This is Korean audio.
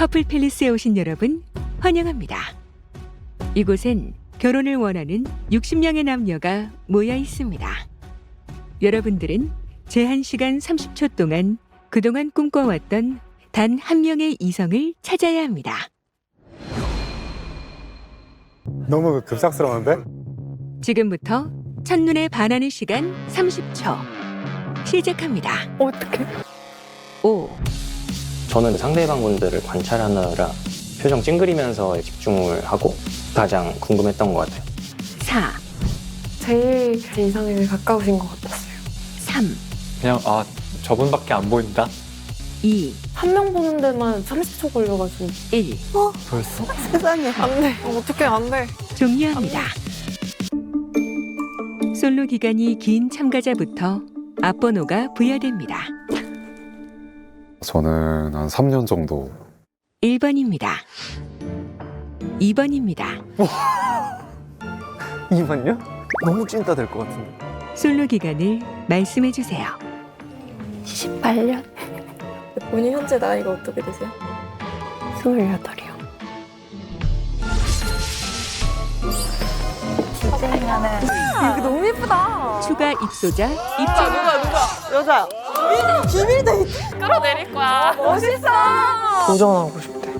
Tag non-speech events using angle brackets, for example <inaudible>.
커플 팰리스에 오신 여러분 환영합니다. 이곳엔 결혼을 원하는 60명의 남녀가 모여 있습니다. 여러분들은 제한 시간 30초 동안 그동안 꿈꿔왔던 단 한 명의 이성을 찾아야 합니다. 너무 급작스러운데? 지금부터 첫눈에 반하는 시간 30초 시작합니다. 어떡해. 5, 저는 상대방 분들을 관찰하느라 표정 찡그리면서 집중을 하고 가장 궁금했던 것 같아요. 4, 제일 제 이상형에 가까우신 것 같았어요. 3, 그냥 아 저분밖에 안 보인다. 2, 한 명 보는 데만 30초 걸려가지고. 1 벌써? <laughs> 세상에. 안 돼. 어, 어떡해, 안 돼. 종료합니다. 솔로 기간이 긴 참가자부터 앞번호가 부여됩니다. 저는 한 3년 정도 1번입니다. 2번입니다. 2번요? <laughs> 너무 찐따 될 것 같은데. 솔로 기간을 말씀해 주세요. 18년? 본인 현재 나이가 어떻게 되세요? 28이요. 여기 너무 예쁘다. 추가 입소자 입장. 누 가 누가 여자 끌어내릴 거야. 멋있어. 도전하고 싶대.